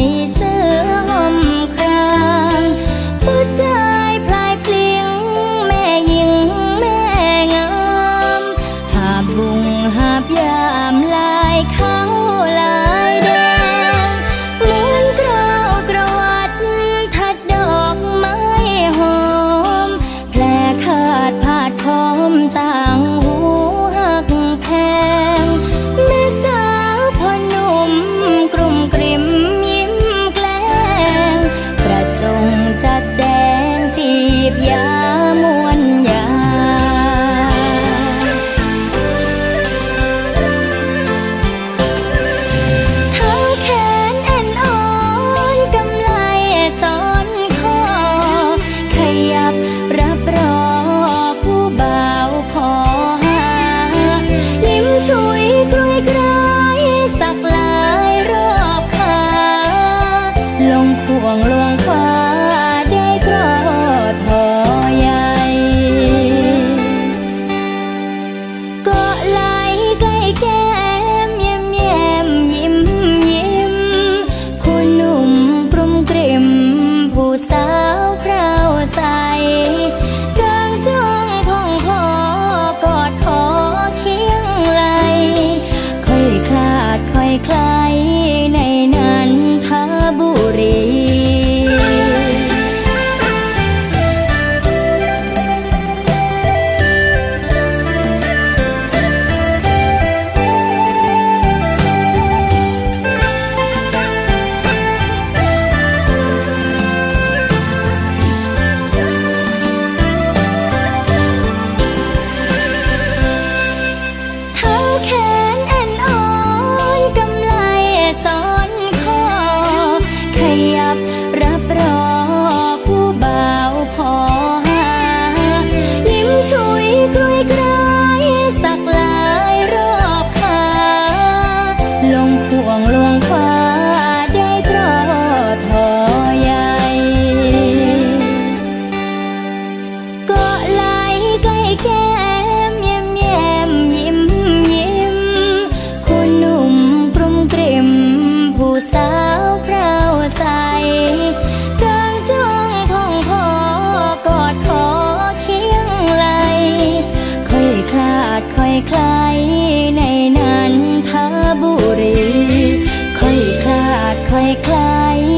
你虽 บยา ลงพวงลวงฟ้าได้กรอทอใหญ่เก็ไหลใกล้แก้มแย้มแย้มยิ้มยิ้มผู้หนุ่มปรุมกริมผู้สาวพราใสกลางจ้องพองพอกอดคอเคียงไหลค่อยคลาดค่อยคลายใน คลาย